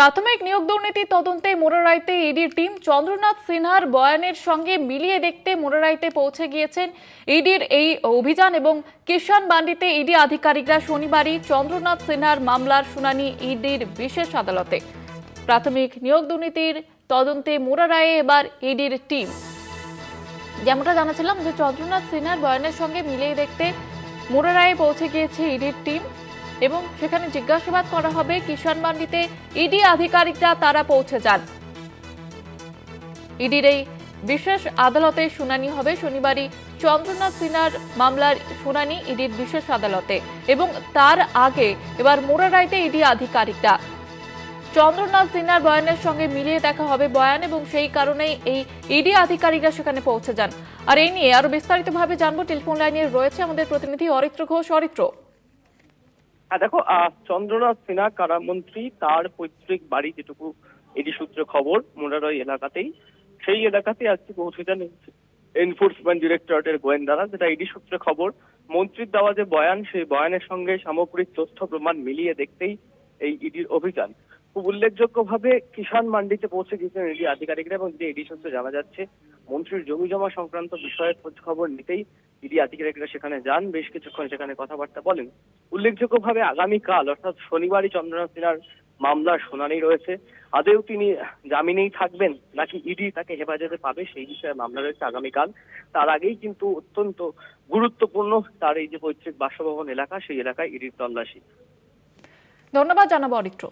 প্রাথমিক নিয়োগ দুর্নীতি তদন্তে মোরারাইতে ইডির টিম চন্দ্রনাথ সিনহার বয়ানের সঙ্গে মিলিয়ে দেখতে মোরারাইতে পৌঁছে গিয়েছেন ইডির এই অভিযান এবং কিষান বান্ডিতে ইডি আধিকারিকরা শনিবারই চন্দ্রনাথ সিনহার মামলার শুনানি ইডির বিশেষ আদালতে। প্রাথমিক নিয়োগ দুর্নীতির তদন্তে মোরারায়ে এবার ইডির টিম। যেমনটা জানাছিলাম যে চন্দ্রনাথ সিনহার বয়ানের সঙ্গে মিলিয়ে দেখতে মোরারায়ে পৌঁছে গিয়েছে ইডির টিম। এবং সেখানে জিজ্ঞাসাবাদ করা হবে কিষান মান্ডিতে ইডি আধিকারিকরা তারা পৌঁছে যান। ইডির এই বিশেষ আদালতে শুনানি হবে শনিবারই। চন্দ্রনাথ সিনহার মামলার শুনানি ইডির বিশেষ আদালতে এবং তার আগে এবার মোরারাইতে ইডি আধিকারিকরা। চন্দ্রনাথ সিনহার বয়ানের সঙ্গে মিলিয়ে দেখা হবে বয়ান এবং সেই কারণেই এই ইডি আধিকারিকরা সেখানে পৌঁছে যান। আর এই নিয়ে আরও বিস্তারিতভাবে জানব। টেলিফোন লাইনে রয়েছে আমাদের প্রতিনিধি অরিত্র ঘোষ। অরিত্র। দেখো চন্দ্রনাথ সিনহা, কারামন্ত্রী, তার পৈতৃক বাড়ি যেটুকু এটি সূত্রে খবর মোরারই এলাকাতেই, সেই এলাকাতে আজকে পৌঁছে যান এনফোর্সমেন্ট ডিরেক্টরেটের গোয়েন্দারা, যেটা ইডি সূত্রে খবর। মন্ত্রীর দেওয়া যে বয়ান, সেই বয়ানের সঙ্গে সামগ্রিক তথ্য প্রমাণ মিলিয়ে দেখতেই এই ইডির অভিযান। খুব উল্লেখযোগ্যভাবে কিষান মান্ডিতে পৌঁছে গিয়েছেন ইডি আধিকারিকরা এবং যে ইডি সূত্রে জানা যাচ্ছে। মন্ত্রীর জমি জমা সংক্রান্ত বিষয়ে খোঁজ খবর নিতেই ইডি আধিকারিকরা সেখানে যান। বেশ কিছুক্ষণ সেখানে কথাবার্তা বলেন। উল্লেখযোগ্যভাবে আগামীকাল, অর্থাৎ শনিবারই চন্দ্রনাথ সিনহার মামলার শুনানি রয়েছে। আদেও তিনি জামিনেই থাকবেন নাকি ইডি তাকে হেফাজতে পাবে সেই বিষয়ে মামলা রয়েছে আগামীকাল। তার আগেই কিন্তু অত্যন্ত গুরুত্বপূর্ণ তার এই যে পৈতৃক বাসভবন এলাকা, সেই এলাকায় ইডির তল্লাশি। ধন্যবাদ, জানাব অরিত্র